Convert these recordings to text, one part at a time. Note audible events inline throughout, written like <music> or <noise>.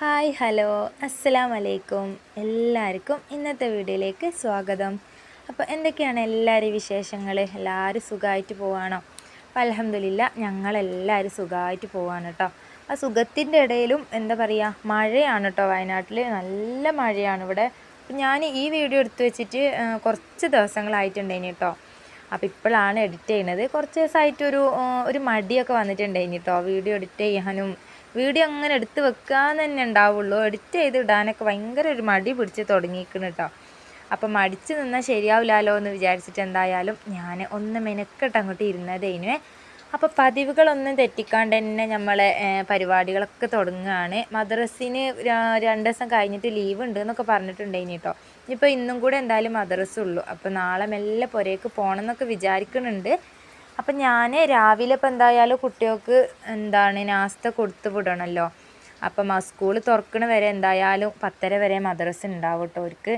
Hi hello. അസ്സലാം വലൈക്കും എല്ലാവർക്കും ഇന്നത്തെ വീഡിയോയിലേക്ക് സ്വാഗതം. അപ്പോൾ എന്തൊക്കെയാണ് എല്ലാവരും വിശേഷങ്ങൾ എല്ലാവരും സുഖമായിട്ട് പോവാണോ? അപ്പോൾ അലഹമില്ല ഞങ്ങളെല്ലാവരും സുഖമായിട്ട് പോവാണ് കേട്ടോ. ആ സുഖത്തിന്റെ ഇടയിലും എന്താ പറയുക മഴയാണ് കേട്ടോ വയനാട്ടിൽ നല്ല മഴയാണ് ഇവിടെ. ഞാൻ ഈ വീഡിയോ എടുത്തു വെച്ചിട്ട് കുറച്ച് ദിവസങ്ങളായിട്ടുണ്ടായിന് കേട്ടോ. അപ്പോൾ ഇപ്പോഴാണ് എഡിറ്റ് ചെയ്യുന്നത് കുറച്ച് ദിവസമായിട്ടൊരു ഒരു മടിയൊക്കെ വന്നിട്ടുണ്ടായിന് കേട്ടോ. വീഡിയോ എഡിറ്റ് ചെയ്യാനും വീഡിയോ അങ്ങനെ എടുത്ത് വെക്കാന്ന് തന്നെ ഉണ്ടാവുള്ളൂ. എഡിറ്റ് ചെയ്ത് ഇടാനൊക്കെ ഭയങ്കര ഒരു മടി പിടിച്ച് തുടങ്ങിയിരിക്കുന്നു കേട്ടോ അപ്പം മടിച്ച് നിന്നാൽ ശരിയാവില്ലല്ലോ എന്ന് വിചാരിച്ചിട്ട് എന്തായാലും ഞാൻ ഒന്ന് മെനക്കെട്ട് അങ്ങോട്ട് ഇരുന്നതേനുവേ അപ്പോൾ പതിവുകളൊന്നും തെറ്റിക്കാണ്ട് തന്നെ നമ്മളെ പരിപാടികളൊക്കെ തുടങ്ങുകയാണ്. മദ്രസിന് രണ്ട് ദിവസം കഴിഞ്ഞിട്ട് ലീവ് ഉണ്ട് എന്നൊക്കെ പറഞ്ഞിട്ടുണ്ടായിനി കേട്ടോ ഇനിയിപ്പോൾ ഇന്നും കൂടെ എന്തായാലും മദ്രസ്സുള്ളൂ അപ്പോൾ നാളെ മെല്ലെ പുരയ്ക്ക് പോകണം എന്നൊക്കെ വിചാരിക്കുന്നുണ്ട് അപ്പം ഞാൻ രാവിലെ ഇപ്പം എന്തായാലും കുട്ടികൾക്ക് എന്താണ് നാസ്ത കൊടുത്ത് വിടണമല്ലോ അപ്പം ആ സ്കൂൾ തുറക്കണ വരെ എന്തായാലും പത്തര വരെ മദ്രസ ഉണ്ടാവും കേട്ടോ അവർക്ക്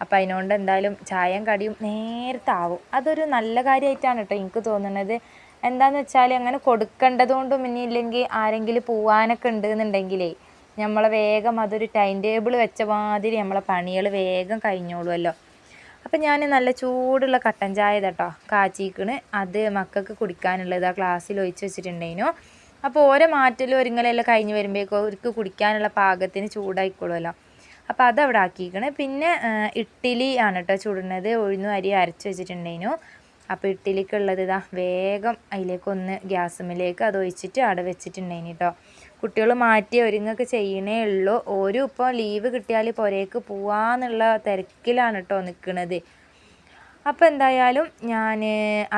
അപ്പം അതിനോണ്ട് എന്തായാലും ചായയും കടിയും നേരത്തെ ആവും. അതൊരു നല്ല കാര്യമായിട്ടാണ് കേട്ടോ എനിക്ക് തോന്നുന്നത് എന്താണെന്ന് വെച്ചാൽ അങ്ങനെ കൊടുക്കേണ്ടത് കൊണ്ടും ഇനി ഇല്ലെങ്കിൽ ആരെങ്കിലും പോവാനൊക്കെ ഉണ്ടെന്നുണ്ടെങ്കിലേ നമ്മളെ വേഗം അതൊരു ടൈം ടേബിൾ വെച്ച മാതിരി നമ്മളെ പണികൾ വേഗം കഴിഞ്ഞോളുമല്ലോ അപ്പം ഞാൻ നല്ല ചൂടുള്ള കട്ടൻ ചായ കേട്ടോ കാച്ചിക്കണ്. അത് മക്കൾക്ക് കുടിക്കാനുള്ളത്. ആ ഗ്ലാസ്സിൽ ഒഴിച്ച് വെച്ചിട്ടുണ്ടായിരുന്നു അപ്പോൾ ഓരോ മാറ്റലും ഒരുങ്ങലെല്ലാം കഴിഞ്ഞ് വരുമ്പോഴേക്കും അവർക്ക് കുടിക്കാനുള്ള പാകത്തിന് ചൂടായിക്കോളുമല്ലോ അപ്പോൾ അത് അവിടെ ആക്കിയിരിക്കണ് പിന്നെ ഇഡ്ഡലി ആണ് കേട്ടോ ചുടുന്നത്. ഉഴുന്നും അരി അരച്ച് വെച്ചിട്ടുണ്ടായിരുന്നു അപ്പോൾ ഇഡ്ഡലിക്കുള്ളത് ഇതാ വേഗം അതിലേക്കൊന്ന് ഗ്യാസുമിലേക്ക് അത് ഒഴിച്ചിട്ട് അവിടെ വെച്ചിട്ടുണ്ടായിന് കേട്ടോ കുട്ടികൾ മാറ്റി ഒരുങ്ങൊക്കെ ചെയ്യണേ ഉള്ളൂ. ഓരും ഇപ്പോൾ ലീവ് കിട്ടിയാൽ പുരേക്ക് പോവാന്നുള്ള തിരക്കിലാണ് കേട്ടോ നിൽക്കുന്നത് അപ്പോൾ എന്തായാലും ഞാൻ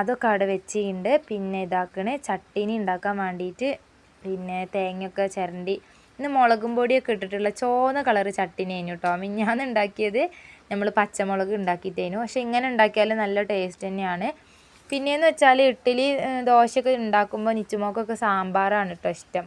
അതൊക്കെ അവിടെ വെച്ചിട്ടുണ്ട് പിന്നെ ഇതാക്കണേ ചട്ടിനി ഉണ്ടാക്കാൻ വേണ്ടിയിട്ട് പിന്നെ തേങ്ങയൊക്കെ ചിരണ്ടി ഇന്ന് മുളകും പൊടിയൊക്കെ ഇട്ടിട്ടുള്ള ചോന്ന കളർ ചട്ടിനി ആയിരുന്നു കേട്ടോ മിഞ്ഞാന്ന് ഉണ്ടാക്കിയത് നമ്മൾ പച്ചമുളക് ഉണ്ടാക്കിയിട്ടേനു പക്ഷെ ഇങ്ങനെ ഉണ്ടാക്കിയാൽ നല്ല ടേസ്റ്റ് തന്നെയാണ്. പിന്നെയെന്ന് വെച്ചാൽ ഇഡ്ഡലി ദോശയൊക്കെ ഉണ്ടാക്കുമ്പോൾ നിച്ചുമോക്കൊക്കെ സാമ്പാറാണ് കേട്ടോ ഇഷ്ടം.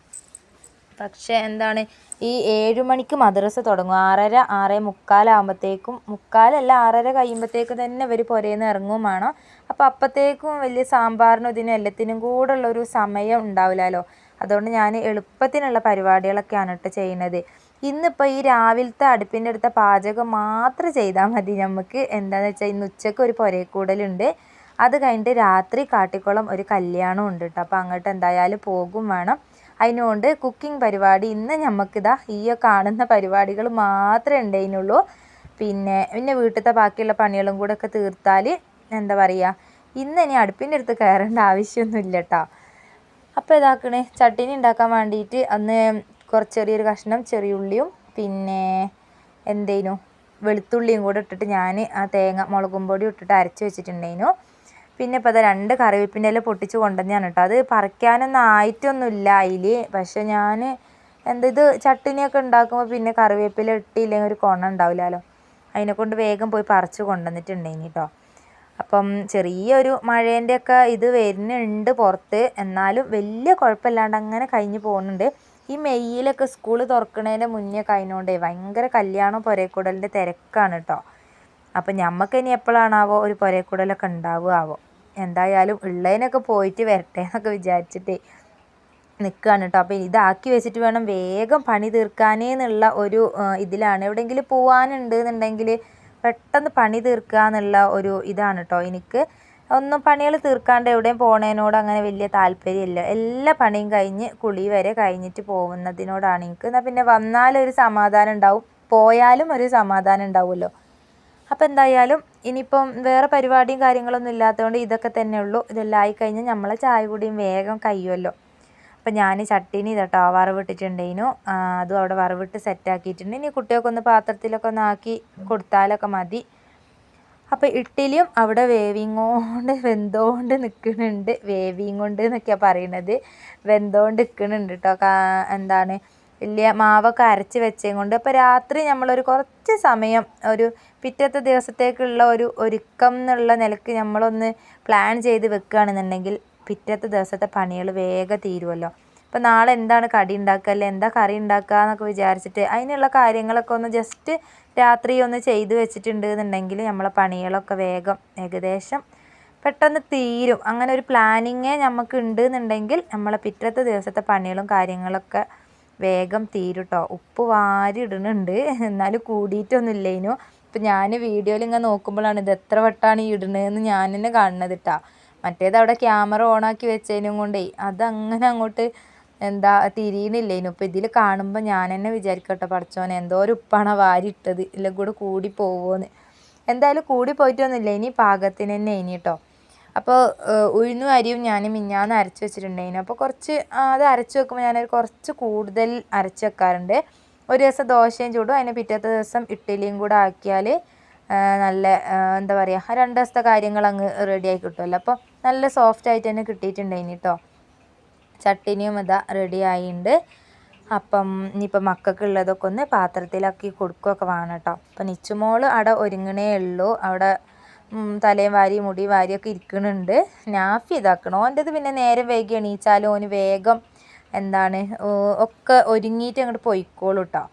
പക്ഷേ എന്താണ് ഈ ഏഴ് മണിക്ക് മദ്രസ തുടങ്ങും. ആറര ആറേ മുക്കാലാകുമ്പോഴത്തേക്കും മുക്കാലല്ല ആറര കഴിയുമ്പോഴത്തേക്കും തന്നെ ഇവർ പുരയിൽ ഇറങ്ങും വേണം. അപ്പോൾ അപ്പോഴത്തേക്കും വലിയ സാമ്പാറിനും ഇതിനും എല്ലാത്തിനും കൂടെ ഉള്ളൊരു സമയം ഉണ്ടാവില്ലല്ലോ. അതുകൊണ്ട് ഞാൻ എളുപ്പത്തിനുള്ള പരിപാടികളൊക്കെയാണ് കേട്ടോ ചെയ്യുന്നത്. ഇന്നിപ്പോൾ ഈ രാവിലത്തെ അടുപ്പിന്റെ അടുത്ത പാചകം മാത്രം ചെയ്താൽ മതി നമുക്ക് എന്താണെന്ന് വെച്ചാൽ ഇന്ന് ഉച്ചയ്ക്ക് ഒരു പുരക്കൂടലുണ്ട്. അത് കഴിഞ്ഞിട്ട് രാത്രി കാട്ടിക്കുളം ഒരു കല്യാണം ഉണ്ട് കേട്ടോ അപ്പോൾ അങ്ങോട്ട് എന്തായാലും പോകും വേണം. അതിനുകൊണ്ട് കുക്കിംഗ് പരിപാടി ഇന്ന് നമുക്കിതാ ഈ കാണുന്ന പരിപാടികൾ മാത്രമേ ഉണ്ടായിരുന്നുള്ളൂ പിന്നെ പിന്നെ വീട്ടിലത്തെ ബാക്കിയുള്ള പണികളും കൂടെ ഒക്കെ തീർത്താൽ എന്താ പറയുക ഇന്ന് ഇനി അടുപ്പിന്റെ അടുത്ത് കയറേണ്ട ആവശ്യമൊന്നുമില്ല കേട്ടോ അപ്പോൾ ഇതാക്കണേ ചട്ടിനി ഉണ്ടാക്കാൻ വേണ്ടിയിട്ട് അന്ന് കുറച്ച് ചെറിയൊരു കഷ്ണം ചെറിയ ഉള്ളിയും പിന്നെ എന്തേനു വെളുത്തുള്ളിയും കൂടെ ഇട്ടിട്ട് ഞാൻ ആ തേങ്ങ മുളകും പൊടി ഇട്ടിട്ട് അരച്ച് വെച്ചിട്ടുണ്ടായിരുന്നു പിന്നെ ഇപ്പോൾ അത് രണ്ട് കറിവേപ്പിന്റെ ഇല പൊട്ടിച്ച് കൊണ്ടുവന്നതാണ് കേട്ടോ. അത് പറിക്കാനൊന്നും ആയിട്ടൊന്നുമില്ല അതിൽ പക്ഷെ ഞാൻ എന്താ ഇത് ചട്ടിനിയൊക്കെ ഉണ്ടാക്കുമ്പോൾ പിന്നെ കറിവേപ്പില ഇട്ടില്ലെങ്കിൽ ഒരു കൊണ ഉണ്ടാവില്ലല്ലോ. അതിനെക്കൊണ്ട് വേഗം പോയി പറിച്ച് കൊണ്ടുവന്നിട്ടുണ്ടായിനി കേട്ടോ. അപ്പം ചെറിയൊരു മഴേന്റെയൊക്കെ ഇത് വരുന്നുണ്ട് പുറത്ത്. എന്നാലും വലിയ കുഴപ്പമില്ലാണ്ട് അങ്ങനെ കഴിഞ്ഞ് പോകുന്നുണ്ട്. ഈ മെയ്യിലൊക്കെ സ്കൂൾ തുറക്കുന്നതിന്റെ മുന്നേ കഴിഞ്ഞോണ്ടേ ഭയങ്കര കല്യാണം പുരക്കൂടലിന്റെ തിരക്കാണ് കേട്ടോ. അപ്പം ഞമ്മക്ക് ഇനി എപ്പോഴാണാവോ ഒരു പുരക്കൂടലൊക്കെ ഉണ്ടാവുകയാവോ. എന്തായാലും ഉള്ളതിനൊക്കെ പോയിട്ട് വരട്ടെ എന്നൊക്കെ വിചാരിച്ചിട്ടേ നിൽക്കുകയാണ് കേട്ടോ അപ്പോൾ ഇതാക്കി വെച്ചിട്ട് വേണം വേഗം പണി തീർക്കാനേ എന്നുള്ള ഒരു ഇതിലാണ്. എവിടെയെങ്കിലും പോവാനുണ്ട് എന്നുണ്ടെങ്കിൽ പെട്ടെന്ന് പണി തീർക്കുക എന്നുള്ള ഒരു ഇതാണ് കേട്ടോ എനിക്ക് ഒന്നും പണികൾ തീർക്കാണ്ട് എവിടെയും പോണേനോട് അങ്ങനെ വലിയ താല്പര്യമില്ല. എല്ലാ പണിയും കഴിഞ്ഞ് കുളി വരെ കഴിഞ്ഞിട്ട് പോകുന്നതിനോടാണ് എനിക്ക്. എന്നാൽ പിന്നെ വന്നാലൊരു സമാധാനം ഉണ്ടാവും. പോയാലും ഒരു സമാധാനം ഉണ്ടാവുമല്ലോ. അപ്പോൾ എന്തായാലും ഇനിയിപ്പം വേറെ പരിപാടിയും കാര്യങ്ങളൊന്നും ഇല്ലാത്തതുകൊണ്ട് ഇതൊക്കെ തന്നെ ഉള്ളൂ. ഇതെല്ലാം ആയിക്കഴിഞ്ഞാൽ നമ്മളെ ചായ കൂടിയും വേഗം കഴിയുമല്ലോ. അപ്പം ഞാൻ ചട്ടീനി ഇതട്ടോ വറവിട്ടിട്ടുണ്ടേനു അതും അവിടെ വറവിട്ട് സെറ്റാക്കിയിട്ടുണ്ട് ഇനി കുട്ടികൾക്ക് ഒന്ന് പാത്രത്തിലൊക്കെ ഒന്ന് ആക്കി കൊടുത്താലൊക്കെ മതി. അപ്പോൾ ഇഡ്ഡലിയും അവിടെ വേവിങ്ങോണ്ട് വെന്തോണ്ട് നിൽക്കുന്നുണ്ട് വേവിയും കൊണ്ട് എന്നൊക്കെയാണ് പറയണത്. വെന്തോണ്ട് നിൽക്കുന്നുണ്ട് കേട്ടോ എന്താണ്? വലിയ മാവൊക്കെ അരച്ച് വെച്ചതും കൊണ്ട് അപ്പോൾ രാത്രി നമ്മളൊരു കുറച്ച് സമയം ഒരു പിറ്റത്തെ ദിവസത്തേക്കുള്ള ഒരു ഒരുക്കം എന്നുള്ള നിലയ്ക്ക് നമ്മളൊന്ന് പ്ലാൻ ചെയ്ത് വെക്കുകയാണെന്നുണ്ടെങ്കിൽ പിറ്റത്തെ ദിവസത്തെ പണികൾ വേഗം തീരുമല്ലോ അപ്പോൾ നാളെ എന്താണ് കടി ഉണ്ടാക്കുക? അല്ലെ എന്താ കറി ഉണ്ടാക്കുക എന്നൊക്കെ വിചാരിച്ചിട്ട് അതിനുള്ള കാര്യങ്ങളൊക്കെ ഒന്ന് ജസ്റ്റ് രാത്രി ഒന്ന് ചെയ്ത് വെച്ചിട്ടുണ്ട് എന്നുണ്ടെങ്കിൽ നമ്മളെ പണികളൊക്കെ വേഗം ഏകദേശം പെട്ടെന്ന് തീരും. അങ്ങനെ ഒരു പ്ലാനിങ്ങേ നമുക്ക് ഉണ്ട് എന്നുണ്ടെങ്കിൽ നമ്മളെ പിറ്റത്തെ ദിവസത്തെ പണികളും കാര്യങ്ങളൊക്കെ വേഗം തീരും ഉപ്പ് വാരി ഇടുന്നുണ്ട്. എന്നാലും കൂടിയിട്ടൊന്നും ഇല്ലേനു ഇപ്പം ഞാൻ വീഡിയോയിൽ ഇങ്ങനെ നോക്കുമ്പോഴാണ് ഇത് എത്ര വട്ടമാണ് ഈ ഇടണതെന്ന് ഞാൻ തന്നെ കാണുന്നത് കേട്ടോ മറ്റേത് അവിടെ ക്യാമറ ഓണാക്കി വെച്ചതിനും കൊണ്ടേ അതങ്ങനെ അങ്ങോട്ട് എന്താ തിരിയണില്ലേനു ഇപ്പം ഇതിൽ കാണുമ്പോൾ ഞാൻ തന്നെ വിചാരിക്കട്ടെ പഠിച്ചോനെ എന്തോ ഒരു ഉപ്പാണ് വാരി ഇട്ടത്. എല്ലാം കൂടെ കൂടി പോവുമെന്ന് എന്തായാലും കൂടി പോയിട്ടൊന്നുമില്ല. ഇനി പാകത്തിന് തന്നെ ഇനി കേട്ടോ അപ്പോൾ ഉഴുന്നും അരിയും ഞാൻ മിഞ്ഞാന്ന് അരച്ച് വെച്ചിട്ടുണ്ടായിരുന്നു അപ്പോൾ കുറച്ച് അത് അരച്ച് വെക്കുമ്പോൾ ഞാൻ കുറച്ച് കൂടുതൽ അരച്ച് വെക്കാറുണ്ട്. ഒരു ദിവസം ദോശയും ചൂടും അതിന് പിറ്റത്തെ ദിവസം ഇഡ്ഡലിയും കൂടെ ആക്കിയാൽ നല്ല എന്താ പറയുക രണ്ട് ദിവസത്തെ കാര്യങ്ങൾ അങ്ങ് റെഡിയായി കിട്ടുമല്ലോ അപ്പോൾ നല്ല സോഫ്റ്റ് ആയിട്ട് തന്നെ കിട്ടിയിട്ടുണ്ടായിന് കേട്ടോ ചട്ടിനിയും ഇതാ റെഡി ആയിട്ടുണ്ട് അപ്പം ഇനിയിപ്പോൾ മക്കൾക്ക് ഉള്ളതൊക്കെ ഒന്ന് പാത്രത്തിലാക്കി കൊടുക്കുകയൊക്കെ വേണം കേട്ടോ അപ്പം നിച്ചുമോൾ അവിടെ ഒരുങ്ങണേ ഉള്ളൂ. അവിടെ തലയും വാരി മുടി വാരിയൊക്കെ ഇരിക്കുന്നുണ്ട് നാഫി ഇതാക്കണം? ഓന്റെത് പിന്നെ നേരം വൈകി എണീച്ചാലും ഓന് വേഗം എന്താണ് ഒക്കെ ഒരുങ്ങിയിട്ട് അങ്ങോട്ട് പോയിക്കോളൂ കേട്ടോ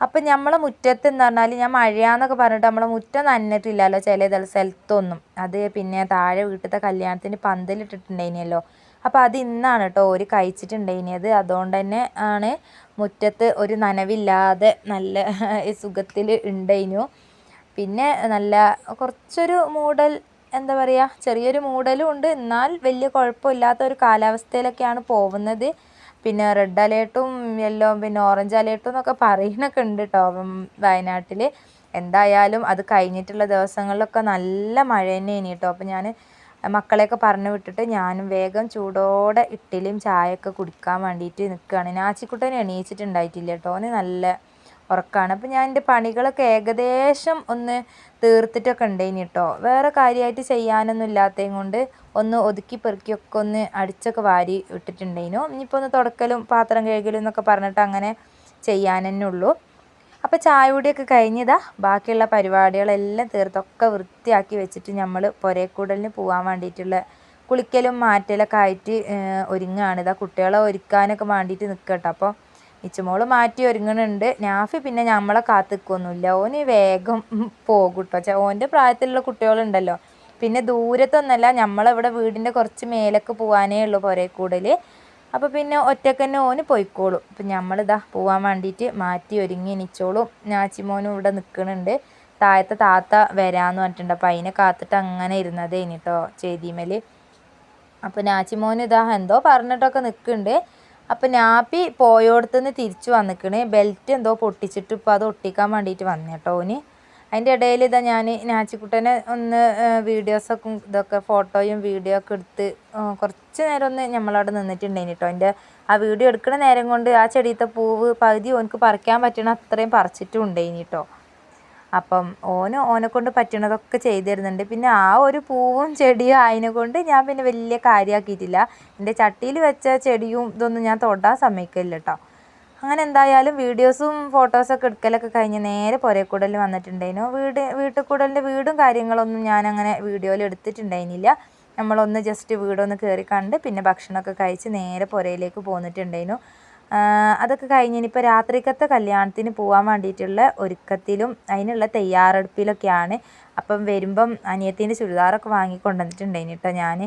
അപ്പം നമ്മളെ മുറ്റത്ത് എന്ന് പറഞ്ഞാൽ ഞാൻ മഴയാന്നൊക്കെ പറഞ്ഞിട്ട് നമ്മളെ മുറ്റം നനഞ്ഞിട്ടില്ലല്ലോ ചില സ്ഥലത്തൊന്നും. അത് പിന്നെ താഴെ വീട്ടിലത്തെ കല്യാണത്തിന് പന്തലിട്ടിട്ടുണ്ടായിനല്ലോ അപ്പോൾ അത് ഇന്നാണ് കേട്ടോ ഒരു കഴിച്ചിട്ടുണ്ടായിനത് അതുകൊണ്ട് തന്നെ ആണ് മുറ്റത്ത് ഒരു നനവില്ലാതെ നല്ല <laughs> സുഖത്തിൽ ഉണ്ടായിനു പിന്നെ നല്ല കുറച്ചൊരു മൂടൽ എന്താ പറയുക ചെറിയൊരു മൂടലും ഉണ്ട്. എന്നാൽ വലിയ കുഴപ്പമില്ലാത്ത ഒരു കാലാവസ്ഥയിലൊക്കെയാണ് പോകുന്നത്. പിന്നെ റെഡ് അലേർട്ടും യെല്ലോ പിന്നെ ഓറഞ്ച് അലേർട്ടും എന്നൊക്കെ പറയണൊക്കെ ഉണ്ട് കേട്ടോ വയനാട്ടിൽ എന്തായാലും അത് കഴിഞ്ഞിട്ടുള്ള ദിവസങ്ങളിലൊക്കെ നല്ല മഴ തന്നെയാണ് കേട്ടോ അപ്പോൾ ഞാൻ മക്കളെയൊക്കെ പറഞ്ഞു വിട്ടിട്ട് ഞാനും വേഗം ചൂടോടെ ഇഡ്ഡലിയും ചായയൊക്കെ കുടിക്കാൻ വേണ്ടിയിട്ട് നിൽക്കുകയാണ് നാച്ചിക്കുട്ടൻ എണീച്ചിട്ടുണ്ടായിട്ടില്ല കേട്ടോ ഓന് നല്ല ഉറക്കമാണ് അപ്പോൾ ഞാൻ എന്റെ പണികളൊക്കെ ഏകദേശം ഒന്ന് തീർത്തിട്ടൊക്കെ ഉണ്ടായിന് കേട്ടോ വേറെ കാര്യമായിട്ട് ചെയ്യാനൊന്നും ഇല്ലാത്തതും കൊണ്ട് ഒന്ന് ഒതുക്കി പെറുക്കിയൊക്കെ ഒന്ന് അടിച്ചൊക്കെ വാരി ഇട്ടിട്ടുണ്ടായിരുന്നു ഇനിയിപ്പോൾ ഒന്ന് തുടക്കലും പാത്രം കഴുകലും എന്നൊക്കെ പറഞ്ഞിട്ട് അങ്ങനെ ചെയ്യാൻ തന്നെ ഉള്ളൂ. അപ്പോൾ ചായപൊടിയൊക്കെ കഴിഞ്ഞതാ. ബാക്കിയുള്ള പരിപാടികളെല്ലാം തീർത്തൊക്കെ വൃത്തിയാക്കി വെച്ചിട്ട് നമ്മൾ പുരക്കൂടലിന് പോകാൻ വേണ്ടിയിട്ടുള്ള കുളിക്കലും മാറ്റലൊക്കെ ആയിട്ട് ഒരുങ്ങുകയാണ് ഇതാ കുട്ടികളെ ഒരുക്കാനൊക്കെ വേണ്ടിയിട്ട് നിൽക്കട്ടോ അപ്പോൾ ഇച്ചുമോൾ മാറ്റി ഒരുങ്ങണുണ്ട്. നാഫി പിന്നെ നമ്മളെ കാത്തിക്കൊന്നുമില്ല ഓന് വേഗം പോകും കേട്ടോ ഓന്റെ പ്രായത്തിലുള്ള കുട്ടികളുണ്ടല്ലോ. പിന്നെ ദൂരത്തൊന്നല്ല നമ്മളിവിടെ വീടിന്റെ കുറച്ച് മേലൊക്കെ പോകാനേ ഉള്ളൂ പുരേക്കൂടൽ അപ്പോൾ പിന്നെ ഒറ്റയ്ക്ക് തന്നെ ഓന് പോയിക്കോളും. അപ്പം നമ്മളിതാ പോകാൻ വേണ്ടിയിട്ട് മാറ്റി ഒരുങ്ങി എനിച്ചോളും ഞാച്ചിമോനും ഇവിടെ നിൽക്കണുണ്ട് താഴത്തെ താത്ത വരാമെന്ന് പറഞ്ഞിട്ടുണ്ട്. അപ്പം അതിനെ കാത്തിട്ട് അങ്ങനെ ഇരുന്നതേനി കേട്ടോ ചേതിമേൽ അപ്പോൾ നാച്ചിമോൻ ഇതാ എന്തോ പറഞ്ഞിട്ടൊക്കെ നിൽക്കുന്നുണ്ട് അപ്പോൾ നാപ്പി പോയോടത്തുനിന്ന് തിരിച്ചു വന്നിക്കണ്. ബെൽറ്റ് എന്തോ പൊട്ടിച്ചിട്ട് ഇപ്പോൾ അത് ഒട്ടിക്കാൻ വേണ്ടിയിട്ട് വന്നു കേട്ടോ ഓന്. അതിന്റെ ഇടയിൽ ഇതാ ഞാൻ നാച്ചിക്കുട്ടനെ ഒന്ന് വീഡിയോസൊക്കെ ഇതൊക്കെ ഫോട്ടോയും വീഡിയോ ഒക്കെ എടുത്ത് കുറച്ച് നേരം ഒന്ന് നമ്മളവിടെ നിന്നിട്ടുണ്ടായിന് കേട്ടോ അതിന്റെ ആ വീഡിയോ എടുക്കുന്ന നേരം കൊണ്ട് ആ ചെടിയത്തെ പൂവ് പകുതി ഓനക്ക് പറിക്കാൻ പറ്റണ അത്രയും പറിച്ചിട്ടും ഉണ്ടായിന് കേട്ടോ അപ്പം ഓന് ഓനെ കൊണ്ട് പറ്റണതൊക്കെ ചെയ്തു തരുന്നുണ്ട്. പിന്നെ ആ ഒരു പൂവും ചെടിയും ആയതിനെ കൊണ്ട് ഞാൻ പിന്നെ വലിയ കാര്യമാക്കിയിട്ടില്ല എന്റെ ചട്ടിയിൽ വെച്ച ചെടിയും ഇതൊന്നും ഞാൻ തൊടാൻ സമ്മതിക്കില്ല കേട്ടോ അങ്ങനെ എന്തായാലും വീഡിയോസും ഫോട്ടോസൊക്കെ എടുക്കലൊക്കെ കഴിഞ്ഞ് നേരെ പുരക്കൂടലിൽ വന്നിട്ടുണ്ടായിരുന്നു. വീട് വീട്ടുകൂടലിന്റെ വീടും കാര്യങ്ങളൊന്നും ഞാൻ അങ്ങനെ വീഡിയോയിൽ എടുത്തിട്ടുണ്ടായിരുന്നില്ല. നമ്മളൊന്ന് ജസ്റ്റ് വീടൊന്ന് കയറി കണ്ട് പിന്നെ ഭക്ഷണമൊക്കെ കഴിച്ച് നേരെ പുരയിലേക്ക് പോന്നിട്ടുണ്ടായിരുന്നു. അതൊക്കെ കഴിഞ്ഞ് ഇനിയിപ്പോൾ രാത്രിക്കത്തെ കല്യാണത്തിന് പോകാൻ വേണ്ടിയിട്ടുള്ള ഒരുക്കത്തിലും അതിനുള്ള തയ്യാറെടുപ്പിലൊക്കെയാണ്. അപ്പം വരുമ്പം അനിയത്തിന്റെ ചുരിദാറൊക്കെ വാങ്ങി കൊണ്ടുവന്നിട്ടുണ്ടായിന് കേട്ടോ ഞാൻ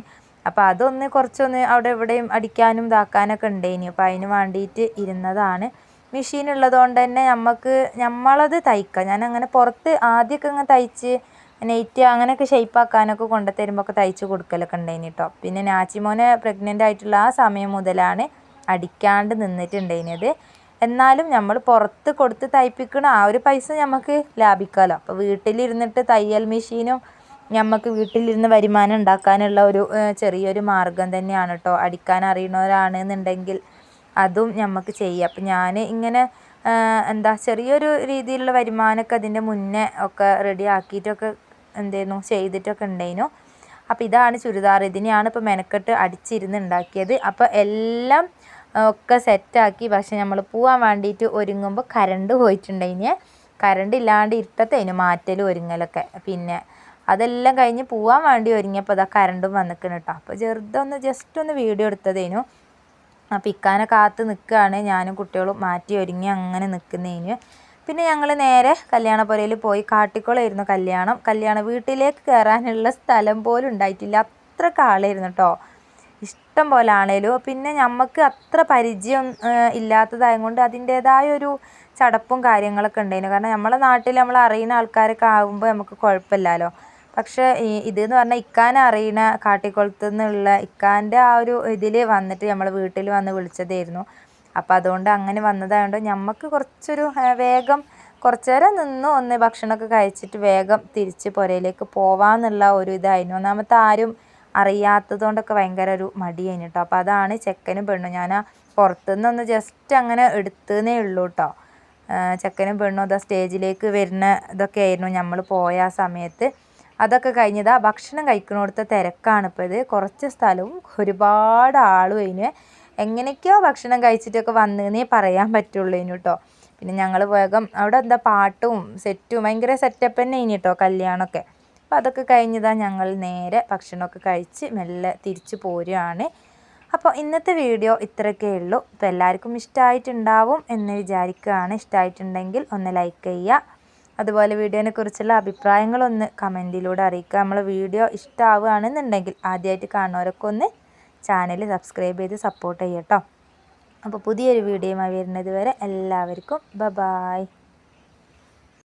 അപ്പോൾ അതൊന്ന് കുറച്ചൊന്ന് അവിടെ ഇവിടെയും അടിക്കാനും ഇതാക്കാനൊക്കെ ഉണ്ടേനി അപ്പോൾ അതിന് വേണ്ടിയിട്ട് ഇരുന്നതാണ്. മെഷീൻ ഉള്ളതുകൊണ്ട് തന്നെ നമുക്ക് നമ്മളത് തയ്ക്കാം. ഞാൻ അങ്ങനെ പുറത്ത് ആദ്യമൊക്കെ അങ്ങ് തയ്ച്ച് നെയ്റ്റ് അങ്ങനെയൊക്കെ ഷെയ്പ്പാക്കാനൊക്കെ കൊണ്ടുത്തരുമ്പോൾ ഒക്കെ തയ്ച്ച് കൊടുക്കലൊക്കെ ഉണ്ടായിന് കേട്ടോ പിന്നെ നാച്ചിമോനെ പ്രഗ്നന്റ് ആയിട്ടുള്ള ആ സമയം മുതലാണ് അടിക്കാണ്ട് നിന്നിട്ടുണ്ടായിരുന്നത് എന്നാലും നമ്മൾ പുറത്ത് കൊടുത്ത് തയ്പ്പിക്കണ ആ ഒരു പൈസ നമുക്ക് ലാഭിക്കാമല്ലോ അപ്പോൾ വീട്ടിലിരുന്നിട്ട് തയ്യൽ മെഷീനും നമുക്ക് വീട്ടിലിരുന്ന് വരുമാനം ഉണ്ടാക്കാനുള്ള ഒരു ചെറിയൊരു മാർഗം തന്നെയാണ് കേട്ടോ അടിക്കാൻ അറിയുന്നവരാണെന്നുണ്ടെങ്കിൽ അതും നമുക്ക് ചെയ്യാം. അപ്പം ഞാൻ ഇങ്ങനെ എന്താ ചെറിയൊരു രീതിയിലുള്ള വരുമാനമൊക്കെ അതിന്റെ മുന്നേ ഒക്കെ റെഡി ആക്കിയിട്ടൊക്കെ എന്തായിരുന്നു ചെയ്തിട്ടൊക്കെ ഉണ്ടായിരുന്നു അപ്പോൾ ഇതാണ് ചുരിദാർ ഇതിനെയാണ് ഇപ്പോൾ മെനക്കെട്ട് അടിച്ചിരുന്ന് ഉണ്ടാക്കിയത്. അപ്പോൾ എല്ലാം ഒക്കെ സെറ്റാക്കി. പക്ഷെ നമ്മൾ പോവാൻ വേണ്ടിയിട്ട് ഒരുങ്ങുമ്പോൾ കരണ്ട് പോയിട്ടുണ്ടായിന് കരണ്ട് ഇല്ലാണ്ട് ഇരുട്ടത്തേനു മാറ്റലും ഒരുങ്ങലൊക്കെ. പിന്നെ അതെല്ലാം കഴിഞ്ഞ് പോവാൻ വേണ്ടി ഒരുങ്ങിയപ്പോൾ അതാ കരണ്ടും വന്നിക്കണം കേട്ടോ അപ്പോൾ ചെറുതൊന്ന് ജസ്റ്റ് ഒന്ന് വീഡിയോ എടുത്തതേനു. അപ്പോൾ ഇക്കാനെ കാത്ത് നിൽക്കുകയാണ് ഞാനും കുട്ടികളും മാറ്റി ഒരുങ്ങി അങ്ങനെ നിൽക്കുന്നതിന് പിന്നെ ഞങ്ങൾ നേരെ കല്യാണപ്പുരയിൽ പോയി കാട്ടിക്കുളമായിരുന്നു കല്യാണം. കല്യാണ വീട്ടിലേക്ക് കയറാനുള്ള സ്ഥലം പോലും ഉണ്ടായിട്ടില്ല. അത്ര കാളായിരുന്നു കേട്ടോ ഇഷ്ടം പോലെ ആണേലും പിന്നെ നമുക്ക് അത്ര പരിചയം ഇല്ലാത്തതായത് കൊണ്ട് അതിന്റേതായ ഒരു ചടപ്പും കാര്യങ്ങളൊക്കെ ഉണ്ടായിരുന്നു. കാരണം നമ്മളെ നാട്ടിൽ നമ്മൾ അറിയുന്ന ആൾക്കാരൊക്കെ ആകുമ്പോൾ നമുക്ക് കുഴപ്പമില്ലല്ലോ. പക്ഷേ ഈ ഇതെന്ന് പറഞ്ഞാൽ ഇക്കാനെ അറിയുന്ന കാട്ടിക്കുളത്ത് നിന്നുള്ള ഇക്കാന്റെ ആ ഒരു ഇതിൽ വന്നിട്ട് നമ്മൾ വീട്ടിൽ വന്ന് വിളിച്ചതായിരുന്നു. അപ്പോൾ അതുകൊണ്ട് അങ്ങനെ വന്നതായതുകൊണ്ട് നമുക്ക് കുറച്ചൊരു വേഗം കുറച്ച് നേരം നിന്നു ഒന്ന് ഭക്ഷണമൊക്കെ കഴിച്ചിട്ട് വേഗം തിരിച്ച് പുരയിലേക്ക് പോവാമെന്നുള്ള ഒരു ഇതായിരുന്നു. ഒന്നാമത്തെ ആരും അറിയാത്തത് കൊണ്ടൊക്കെ ഭയങ്കര ഒരു മടിയായിന് കേട്ടോ അപ്പോൾ അതാണ് ചെക്കനും പെണ്ണും. ഞാൻ ആ പുറത്തുനിന്ന് ഒന്ന് ജസ്റ്റ് അങ്ങനെ എടുത്തതേ ഉള്ളൂ കേട്ടോ ചെക്കനും പെണ്ണും അതാ സ്റ്റേജിലേക്ക് വരുന്ന ഇതൊക്കെ ആയിരുന്നു. നമ്മൾ പോയ ആ സമയത്ത് അതൊക്കെ കഴിഞ്ഞതാ ഭക്ഷണം കഴിക്കണോടുത്ത തിരക്കാണ് ഇപ്പോൾ ഇത്. കുറച്ച് സ്ഥലവും ഒരുപാട് ആളും അതിന് എങ്ങനെയൊക്കെയോ ഭക്ഷണം കഴിച്ചിട്ടൊക്കെ വന്നതെന്നേ പറയാൻ പറ്റുള്ളൂ അതിന് കേട്ടോ പിന്നെ ഞങ്ങൾ വേഗം അവിടെ എന്താ പാട്ടും സെറ്റും ഭയങ്കര സെറ്റപ്പ് തന്നെ ഇനി കേട്ടോ കല്യാണമൊക്കെ അപ്പോൾ അതൊക്കെ കഴിഞ്ഞതാണ് ഞങ്ങൾ നേരെ ഭക്ഷണമൊക്കെ കഴിച്ച് മെല്ലെ തിരിച്ചു പോരുകയാണ് അപ്പോൾ ഇന്നത്തെ വീഡിയോ ഇത്രയൊക്കെ ഉള്ളൂ. അപ്പോൾ എല്ലാവർക്കും ഇഷ്ടമായിട്ടുണ്ടാവും എന്ന് വിചാരിക്കുകയാണ് ഇഷ്ടമായിട്ടുണ്ടെങ്കിൽ ഒന്ന് ലൈക്ക് ചെയ്യുക. അതുപോലെ വീഡിയോനെ കുറിച്ചുള്ള അഭിപ്രായങ്ങളൊന്ന് കമന്റിലൂടെ അറിയിക്കുക. നമ്മൾ വീഡിയോ ഇഷ്ടമാവുകയാണെന്നുണ്ടെങ്കിൽ ആദ്യമായിട്ട് കാണുന്നവരൊക്കെ ഒന്ന് ചാനൽ സബ്സ്ക്രൈബ് ചെയ്ത് സപ്പോർട്ട് ചെയ്യട്ടോ അപ്പോൾ പുതിയൊരു വീഡിയോയുമായി വരുന്നത് വരെ എല്ലാവർക്കും ബ ബായ്